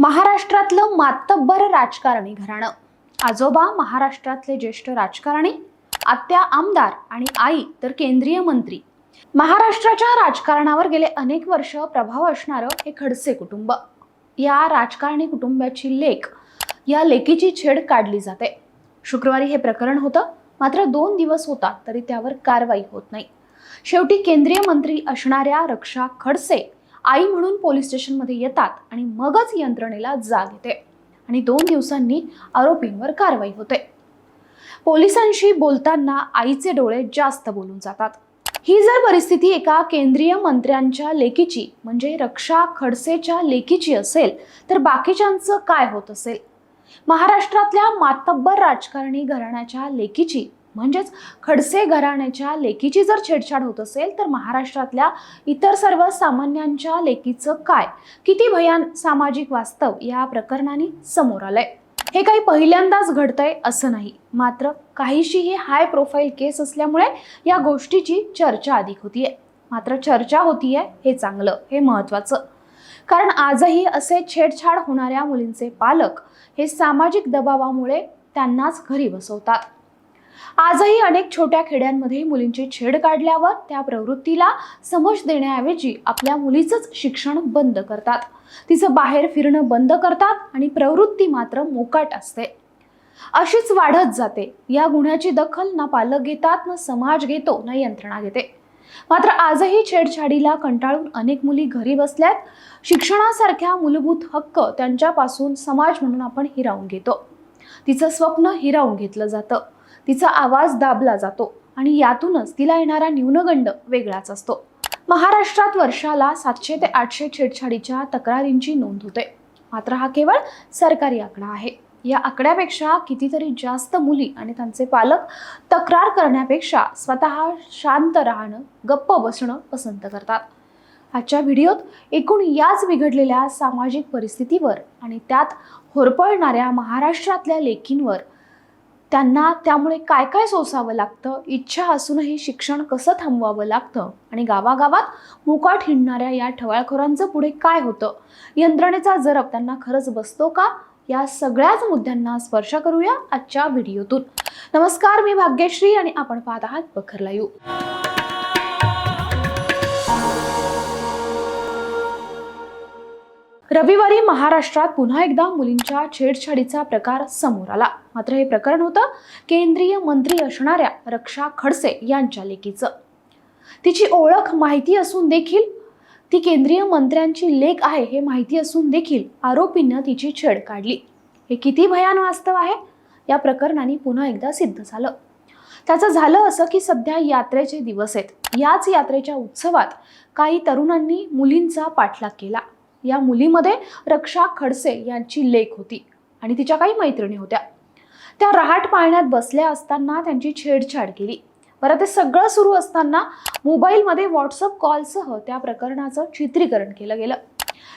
महाराष्ट्रातलं मातब्बर राजकारणी घराणं. आजोबा महाराष्ट्रातले ज्येष्ठ राजकारणी आत्या आमदार आणि आई तर केंद्रीय मंत्री. महाराष्ट्राच्या राजकारणावर गेले अनेक वर्ष प्रभाव असणारं हे खडसे कुटुंब. या राजकारणी कुटुंबाची लेख या लेकीची छेड काढली जाते. शुक्रवारी हे प्रकरण होतं. मात्र दोन दिवस होता तरी त्यावर कारवाई होत नाही. शेवटी केंद्रीय मंत्री असणाऱ्या रक्षा खडसे आई म्हणून पोलीस स्टेशनमध्ये येतात आणि मगच यंत्रणेला जाग येते. आणि दोन दिवसांनी आरोपींवर कारवाई होते. पोलिसांशी बोलताना आईचे डोळे जास्त बोलून जातात. ही जर परिस्थिती एका केंद्रीय मंत्र्यांच्या लेखीची म्हणजे रक्षा खडसेच्या लेखीची असेल तर बाकीच्यांचं काय होत असेल? महाराष्ट्रातल्या मातब्बर राजकारणी घराण्याच्या लेखीची म्हणजेच खडसे घराण्याच्या लेकीची जर छेडछाड होत असेल तर महाराष्ट्रातल्या इतर सर्व सामान्यांच्या लेकीचं काय? किती भयान सामाजिक वास्तव या प्रकरणाने समोर आलंय. हे काही पहिल्यांदाच घडतंय असं नाही. मात्र काहीशी ही हाय प्रोफाईल केस असल्यामुळे या गोष्टीची चर्चा अधिक होतीये. मात्र चर्चा होतीये हे चांगलं हे महत्वाचं. कारण आजही असे छेडछाड होणाऱ्या मुलींचे पालक हे सामाजिक दबावामुळे त्यांनाच घरी बसवतात. आजही अनेक छोट्या खेड्यांमध्ये मुलींची छेड काढल्यावर त्या प्रवृत्तीला समज देण्याऐवजी आपल्या मुलीचंच शिक्षण बंद करतात. तिचं बाहेर फिरणं बंद करतात आणि प्रवृत्ती मात्र मोकाट असते. अशीच वाढत जाते. या गुन्ह्याची दखल ना पालक घेतात ना समाज घेतो ना यंत्रणा घेते. मात्र आजही छेडछाडीला कंटाळून अनेक मुली घरी बसल्यात. शिक्षणासारख्या मूलभूत हक्क त्यांच्यापासून समाज म्हणून आपण हिरावून घेतो. तिचं स्वप्न हिरावून घेतलं जातं. तिचा आवाज दाबला जातो आणि यातूनच तिला येणारा न्यूनगंड वेगळाच असतो. महाराष्ट्रात वर्षाला सातशे ते आठशे छेडछाडीच्या तक्रारींची नोंद होते. मात्र हा केवळ सरकारी आकडा आहे. या आकड्यापेक्षा कितीतरी जास्त मुली आणि त्यांचे पालक तक्रार करण्यापेक्षा स्वतः शांत राहणं गप्प बसणं पसंत करतात. आजच्या व्हिडिओत एकूण याच बिघडलेल्या सामाजिक परिस्थितीवर आणि त्यात होरपळणाऱ्या महाराष्ट्रातल्या लेखींवर त्यांना त्यामुळे काय काय सोसावं लागतं? इच्छा असूनही शिक्षण कसं थांबवावं लागतं? आणि गावागावात मुकाट हिंडणाऱ्या या ठवाळखोरांचं पुढे काय होतं? यंत्रणेचा जरब त्यांना खरंच बसतो का? या सगळ्याच मुद्द्यांना स्पर्श करूया आजच्या व्हिडिओतून. नमस्कार मी भाग्यश्री आणि आपण पाहत आहात बखरला येऊ रविवारी महाराष्ट्रात पुन्हा एकदा मुलींच्या छेडछाडीचा प्रकार समोर आला. मात्र हे प्रकरण होतं केंद्रीय मंत्री असणाऱ्या रक्षा खडसे यांच्या लेकीचं. तिची ओळख माहिती असून देखील ती केंद्रीय मंत्र्यांची लेख आहे हे माहिती असून देखील आरोपीनं तिची छेड काढली. हे किती भयान वास्तव आहे? या प्रकरणाने पुन्हा एकदा सिद्ध झालं. त्याचं झालं असं की सध्या यात्रेचे दिवस आहेत. याच यात्रेच्या उत्सवात काही तरुणांनी मुलींचा पाठलाग केला. या मुलीमध्ये रक्षा खडसे यांची लेख होती आणि तिच्या काही मैत्रिणी होत्या. त्या रहाट पाळण्यात बसल्या असताना त्यांची छेडछाड केली. बरं ते सगळं सुरू असताना मोबाईलमध्ये व्हॉट्सअप कॉलसह त्या प्रकरणाचं चित्रीकरण केलं गेलं.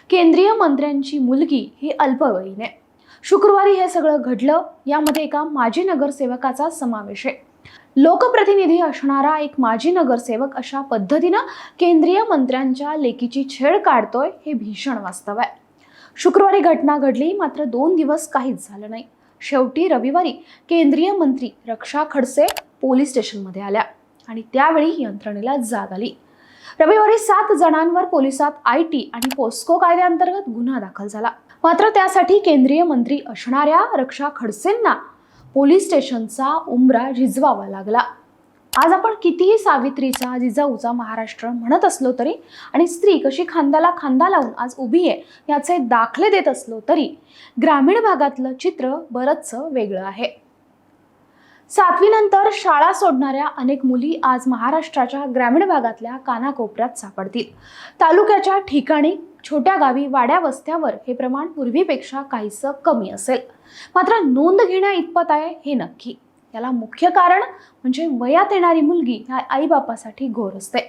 केंद्रीय मंत्र्यांची मुलगी ही अल्पवयीन आहे. शुक्रवारी हे सगळं घडलं. यामध्ये एका माजी नगरसेवकाचा समावेश आहे. लोकप्रतिनिधी असणारा एक माजी नगरसेवक अशा पद्धतीनं केंद्रीय मंत्र्यांच्या लेकीची छेड काढतोय हे भीषण वास्तव आहे. शुक्रवारी घटना घडली मात्र दोन दिवस काहीच झालं नाही. शेवटी रविवारी केंद्रीय मंत्री रक्षा खडसे पोलीस स्टेशनमध्ये आल्या आणि त्यावेळी यंत्रणेला जाग आली. रविवारी सात जणांवर पोलिसात आय टी आणि पोस्को कायद्याअंतर्गत गुन्हा दाखल झाला. मात्र त्यासाठी केंद्रीय मंत्री असणाऱ्या रक्षा खडसेंना पोलीस स्टेशनचा उंबरा झिजवावा लागला. आज आपण कितीही सावित्रीचा जिजाऊचा महाराष्ट्र म्हणत असलो तरी आणि स्त्री कशी खांद्याला खांदा लावून आज उभी आहे याचे दाखले देत असलो तरी ग्रामीण भागातलं चित्र बरंचसं वेगळं आहे. सातवीनंतर शाळा सोडणाऱ्या अनेक मुली आज महाराष्ट्राच्या ग्रामीण भागातल्या कानाकोपऱ्यात सापडतील. तालुक्याच्या ठिकाणी छोट्या गावी वाड्या वस्त्यावर हे प्रमाण पूर्वीपेक्षा काहीसं कमी असेल. मात्र नोंद घेण्या इतपत आहे हे नक्की. याला मुख्य कारण म्हणजे वयात येणारी मुलगी ह्या आईबापासाठी घोर असते.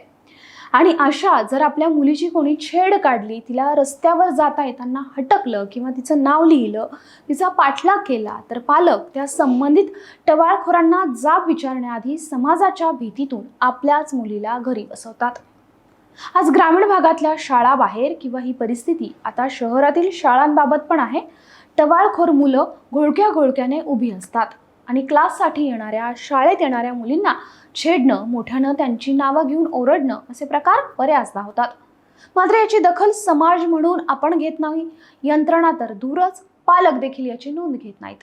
आणि अशा जर आपल्या मुलीची कोणी छेड काढली तिला रस्त्यावर जाता येताना हटकलं किंवा तिचं नाव लिहिलं तिचा पाठलाग केला तर पालक त्या संबंधित टवाळखोरांना जाब विचारण्याआधी समाजाच्या भीतीतून आपल्याच मुलीला घरी बसवतात. आज ग्रामीण भागातल्या शाळाबाहेर किंवा ही परिस्थिती आता शहरातील शाळांबाबत पण आहे. टवाळखोर मुलं घोळक्या घोळक्याने उभी असतात. आणि क्लाससाठी येणाऱ्या शाळेत येणाऱ्या मुलींना छेडणं मोठ्यानं त्यांची नावं घेऊन ओरडणं असे प्रकार बऱ्याचदा होतात. मात्र याची दखल समाज म्हणून आपण घेत नाही. यंत्रणा तर दूरच पालक देखील याची नोंद घेत नाहीत.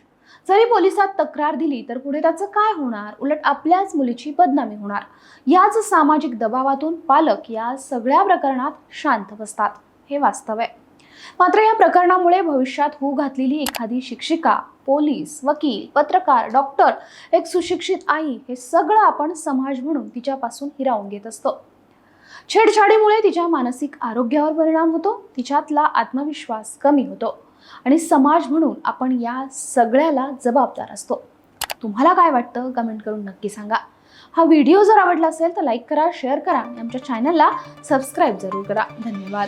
जरी पोलिसात तक्रार दिली तर पुढे त्याचं काय होणार? उलट आपल्याच मुलीची बदनामी होणार. याच सामाजिक दबावातून पालक या सगळ्या प्रकरणात शांत बसतात. हे वास्तव आहे. मात्र या प्रकरणामुळे भविष्यात होऊ घातलेली एखादी शिक्षिका पोलीस वकील पत्रकार डॉक्टर एक सुशिक्षित आई हे सगळं आपण समाज म्हणून तिच्यापासून हिरावून घेत असतो. छेडछाडीमुळे तिच्या मानसिक आरोग्यावर परिणाम होतो तिच्यातला आत्मविश्वास कमी होतो आणि समाज म्हणून आपण या सगळ्याला जबाबदार असतो. तुम्हाला काय वाटतं? कमेंट करून नक्की सांगा. हा व्हिडिओ जर आवडला असेल तर लाईक करा शेअर करा आणि आमच्या चॅनलला सबस्क्राईब जरूर करा. धन्यवाद.